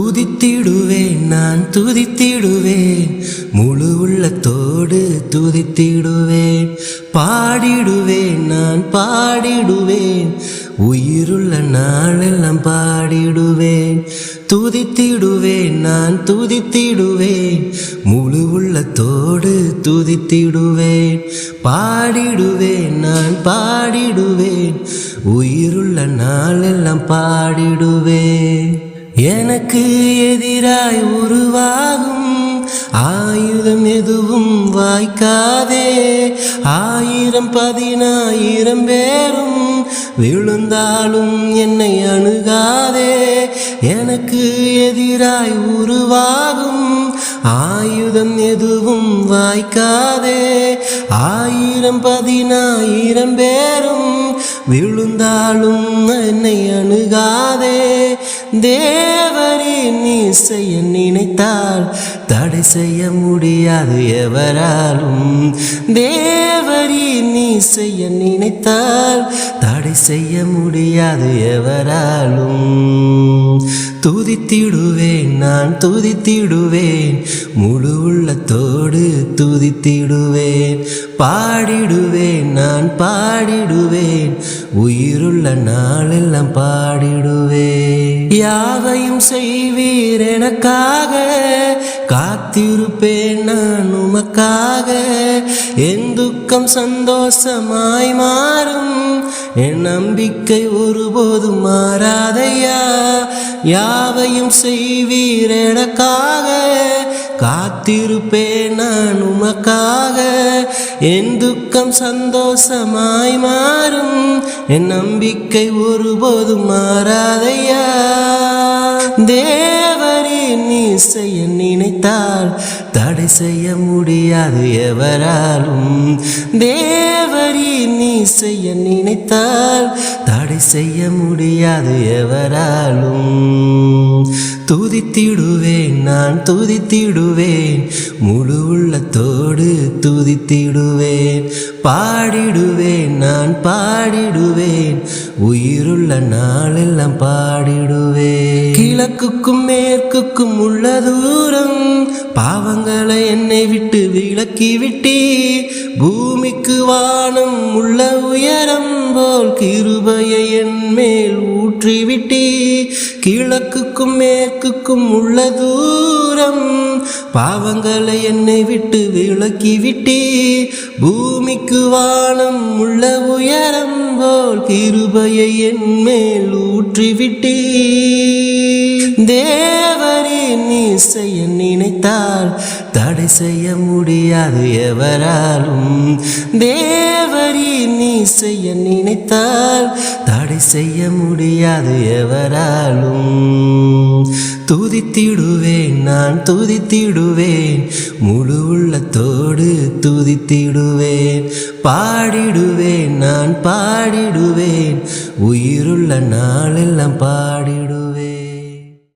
துதித்திடுவேன் நான் துதித்திடுவேன். முழு உள்ளத்தோடு துதித்திடுவேன். பாடிடுவேன் நான் பாடிடுவேன். உயிருள்ள நாளெல்லாம் பாடிடுவேன். துதித்திடுவேன் நான் துதித்திடுவேன். முழு உள்ளத்தோடு துதித்திடுவேன். பாடிடுவேன் நான் பாடிடுவேன். உயிருள்ள நாளெல்லாம் பாடிடுவேன். எனக்கு எதிராய் உருவாகும் ஆயுதம் எதுவும் வாய்க்காதே. ஆயிரம் பதினாயிரம் பேரும் விழுந்தாலும் என்னை அணுகாதே. எனக்கு எதிராய் உருவாகும் ஆயுதம் எதுவும் வாய்க்காதே. ஆயிரம் பதினாயிரம் பேரும் விழுந்தாலும் என்னை அணுகாதே. தேவரின் நீ செய்ய நினைத்தால் தடை செய்ய முடியாது எவராலும். தேவரின் நீ செய்ய நினைத்தால் தடை செய்ய முடியாது எவராலும். துதித்திடுவே நான் துதித்திடுவேன். முழு உள்ளத்தோடு துதித்திடுவேன். பாடிடுவேன் நான் பாடிடுவேன். உயிருள்ள நாளெல்லாம் பாடிடுவேன். யாவையும் செய்வீர் எனக்காக காத்திருப்பேன் நான் உமக்காக. என் துக்கம் சந்தோஷமாய் மாறும் என் நம்பிக்கை ஒருபோதும் மாறாதையா? யாவையும் செய்வீர் எனக்காக? காத்திருப்பேன் நான் உமக்காக. என் துக்கம் சந்தோஷமாய் மாறும். என் நம்பிக்கை ஒருபோதும் மாறாதையா? தேவரின் இசையன் செய்ய நினைத்தால் தடை செய்ய முடியாது எவராலும். தேவரி நீ செய்ய நினைத்தால் தடை செய்ய முடியாது எவராலும். துதித்திடுவேன் நான் துதித்திடுவேன். முழு உள்ளத்தோடு துதித்திடுவேன். பாடிடுவேன் நான் பாடிடுவேன். உயிருள்ள நாளெல்லாம் பாடிடுவேன். கிழக்குக்கும் மேற்குக்கும் உள்ள தூரம் பாவங்களை என்னை விட்டு விலக்கி விட்டி பூமிக்கு வானம் உள்ள உயரம் போல் கிருபையை என் மேல் ஊற்றிவிட்டே. கிழக்குக்கும் மேற்குக்கும் உள்ள தூரம். பாவங்களை என்னை விட்டு விலக்கி விட்டி பூமிக்கு வானம் உள்ள உயரம் போல் கிருபையை என் மேல் ஊற்றிவிட்டே. தேவரின் நீ நினைத்தால் தடை செய்ய முடியாது எவராலும். தேவரின் நீ நினைத்தால் செய்ய முடியாது எவராலும். துதித்திடுவேன் நான் துதித்திடுவேன். முழு உள்ளத்தோடு துதித்திடுவேன். பாடிடுவேன் நான் பாடிடுவேன். உயிருள்ள நாளெல்லாம் பாடிடுவேன்.